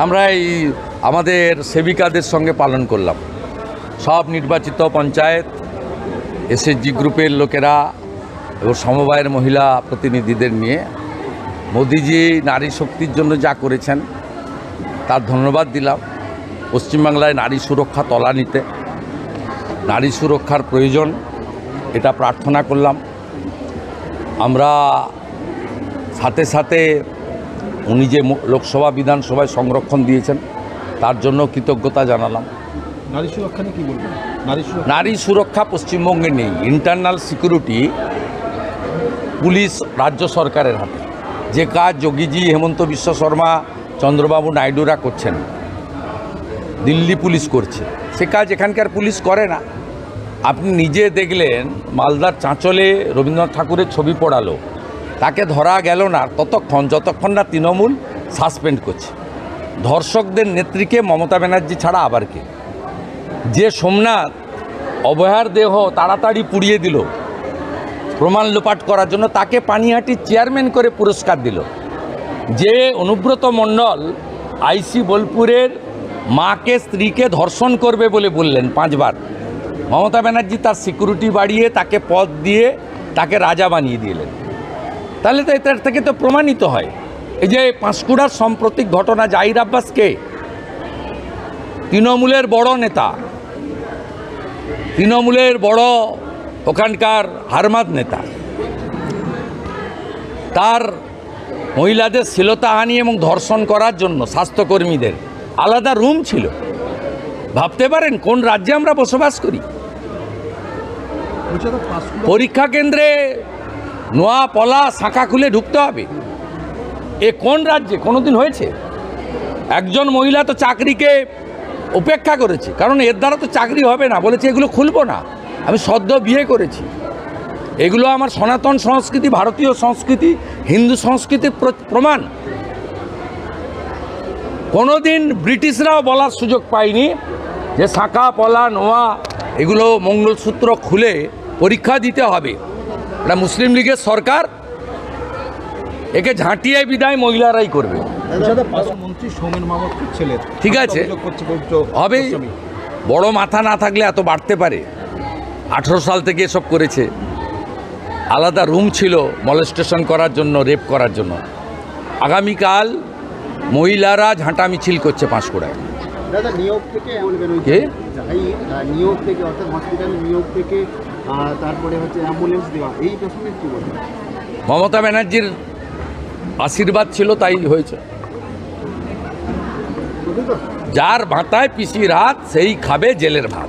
আমরা এই আমাদের সেবিকাদের সঙ্গে পালন করলাম। সব নির্বাচিত পঞ্চায়েত, এসএসজি গ্রুপের লোকেরা এবং সমবায়ের মহিলা প্রতিনিধিদের নিয়ে মোদিজি নারী শক্তির জন্য যা করেছেন, তার ধন্যবাদ দিলাম। পশ্চিমবাংলায় নারী সুরক্ষা তলানিতে, নারী সুরক্ষার প্রয়োজন, এটা প্রার্থনা করলাম। আমরা সাথে সাথে উনি যে লোকসভা বিধানসভায় সংরক্ষণ দিয়েছেন তার জন্য কৃতজ্ঞতা জানালাম। নারী সুরক্ষা নিয়ে কি বলবেন? নারী সুরক্ষা নারী সুরক্ষা পশ্চিমবঙ্গে নেই ইন্টারনাল সিকিউরিটি পুলিশ রাজ্য সরকারের হাতে। যে কাজ যোগীজি হেমন্ত বিশ্ব শর্মা চন্দ্রবাবু নাইডুরা করছেন দিল্লি পুলিশ করছে সে কাজ এখানকার পুলিশ করে না। আপনি নিজে দেখলেন মালদার চাঁচলে রবীন্দ্রনাথ ঠাকুরের ছবি পড়ালো তাকে ধরা গেল না। ততক্ষণ, যতক্ষণ না তৃণমূল সাসপেন্ড করছে। ধর্ষকদের নেত্রীকে মমতা ব্যানার্জি ছাড়া আবার কে? যে সোমনাথ অবহার দেহ তাড়াতাড়ি পুড়িয়ে দিল, প্রমাণ লোপাট করার জন্য তাকে পানিহাটির চেয়ারম্যান করে পুরস্কার দিল। যে অনুব্রত মণ্ডল আইসি বোলপুরের মাকে, স্ত্রীকে ধর্ষণ করবে বলে বললেন পাঁচবার। মমতা ব্যানার্জি তার সিকিউরিটি বাড়িয়ে তাকে পদ দিয়ে তাকে রাজা বানিয়ে দিলেন। তাহলে তো এটার থেকে তো প্রমাণিত হয়। এই যে পাঁশকুড়ার সাম্প্রতিক ঘটনা, জাহির আব্বাসকে তৃণমূলের বড় নেতা। তৃণমূলের বড় ওখানকার হারমাদ নেতা। তার মহিলাদের শ্লীলতাহানি এবং ধর্ষণ করার জন্য স্বাস্থ্যকর্মীদের আলাদা রুম ছিল। ভাবতে পারেন, কোন রাজ্যে আমরা বসবাস করি? পরীক্ষা কেন্দ্রে নোয়া পলা শাখা খুলে ঢুকতে হবে। এ কোন রাজ্যে? কোনোদিন হয়েছে? একজন মহিলা তো চাকরিকে উপেক্ষা করেছে। কারণ এর দ্বারা তো চাকরি হবে না। বলেছে এগুলো খুলবো না। আমি সদ্য বিয়ে করেছি। এগুলো আমার সনাতন সংস্কৃতি, ভারতীয় সংস্কৃতি, হিন্দু সংস্কৃতির প্র- প্রমাণ। কোনোদিন ব্রিটিশরাও বলার সুযোগ পায়নি যে শাঁখা, পলা, নোয়া এগুলো মঙ্গলসূত্র খুলে পরীক্ষা দিতে হবে। এটা মুসলিম লীগের সরকার। একে ঝাঁটিয়ে বিদায় মহিলারাই করবে। ঠিক আছে। গোস্বামী। বড় মাথা না থাকলে এত বাড়তে পারে। আঠেরো সাল থেকে এসব করেছে। আলাদা রুম ছিল মলেস্টেশন করার জন্য রেপ করার জন্য। আগামীকাল মহিলারা ঝাঁটা মিছিল করছে পাঁশকুড়ায়। দাদা নিয়োগ থেকে এমন বেরোয় কে? যাই নিয়োগ থেকে অর্থাৎ হসপিটাল নিয়োগ থেকে তারপরে হচ্ছে অ্যাম্বুলেন্স দেওয়া। এই প্রসঙ্গে কি বলবেন? মমতা ব্যানার্জির আশীর্বাদ ছিল তাই হয়েছে। যার ভাতায় পিসির হাত সেই খাবে জেলের ভাত।